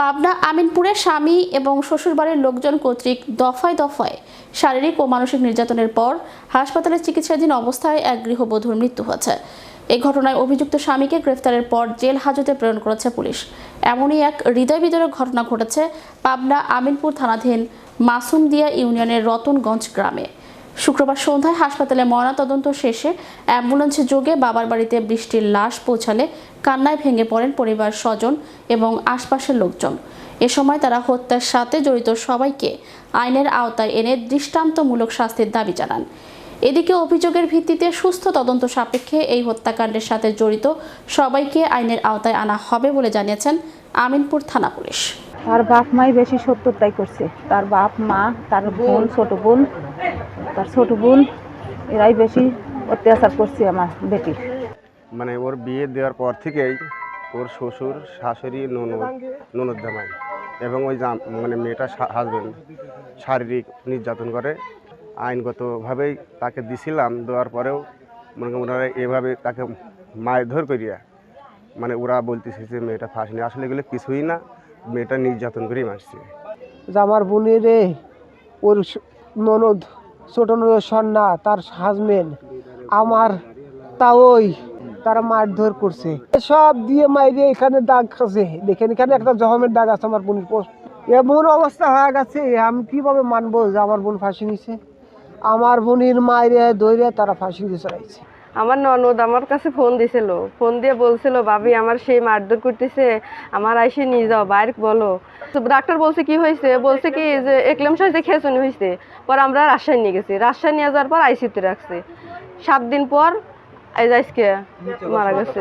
পাবনা আমিনপুরে স্বামী এবং শ্বশুরবাড়ির লোকজন কর্তৃক দফায় দফায় শারীরিক ও মানসিক নির্যাতনের পর হাসপাতালে চিকিৎসাধীন অবস্থায় এক গৃহবধূর মৃত্যু হয়েছে। এই ঘটনায় অভিযুক্ত স্বামীকে গ্রেফতারের পর জেল হাজতে প্রেরণ করেছে পুলিশ। এমনই এক হৃদয় বিদারক ঘটনা ঘটেছে পাবনা আমিনপুর থানাধীন মাসুমদিয়া ইউনিয়নের রতনগঞ্জ গ্রামে। শুক্রবার সন্ধ্যায় হাসপাতালে ময়নাতদন্ত শেষে অ্যাম্বুলেন্সে যোগে বাবার বাড়িতে বৃষ্টির লাশ পৌঁছালে কান্নায় ভেঙে পড়েন পরিবার স্বজন এবং আশপাশের লোকজন। এ সময় তারা হত্যার সাথে জড়িত সবাইকে আইনের আওতায় এনে দৃষ্টান্তমূলক শাস্তির দাবি জানান। এদিকে অভিযোগের ভিত্তিতে সুস্থ তদন্ত সাপেক্ষে এই হত্যাকাণ্ডের সাথে জড়িত সবাইকে আইনের আওতায় আনা হবে বলে জানিয়েছেন আমিনপুর থানা পুলিশ। তার বাপ মাই বেশি সত্যতাই করছে। তার বাপ মা, তার বোন, ছোট বোন তার ছোট বোন এরাই বেশি অত্যাচার করছে আমার বেটি। মানে ওর বিয়ে দেওয়ার পর থেকেই ওর শ্বশুর শাশুড়ি ননদ ননদ জামাই এবং ওই জাম- মানে মেয়েটা হাজবেন্ড শারীরিক নির্যাতন করে। আইনগতভাবেই তাকে দিছিলাম দেওয়ার পরেও মানে ওনারা এভাবে তাকে মারধর করিয়া মানে ওরা বলতেছে যে মেয়েটা ফাঁসি নেই। আসলে এগুলো কিছুই না মেয়েটা নির্যাতন করেই মারছে। যে আমার বোনের রে ওর ননদ ছোট সন্না, তার হাজবেন্ড আমার তা ওই তারা মারধর করছে। সব দিয়ে মাইরে এখানে দাগ আছে। দেখেন এখানে একটা জহমের দাগ আছে আমার বোনের পোস্ট। এমন অবস্থা হয়ে গেছে। আমি কীভাবে মানবো যে আমার বোন ফাঁসি নিছে আমার বোনের মায়েরে দৈরে তারা ফাঁসি দিয়ে চড়াইছে আমার ননদ আমার কাছে ফোন দিছিল। ফোন দিয়ে বলছিল, ভাবি, আমার সেই মারধর করতেছে। আমার আইসে নিয়ে যাও, বাইরে বলো। ডাক্তার বলছে কি হয়েছে? বলছে কি যে, একলাম খেয়ে খেয়েছনি হয়েছে পর আমরা রাজশাহী নিয়ে গেছি। রাজশাহী নিয়ে যাওয়ার পর আইসিতে রাখছে। সাত দিন পর এই আজকে মারা গেছে।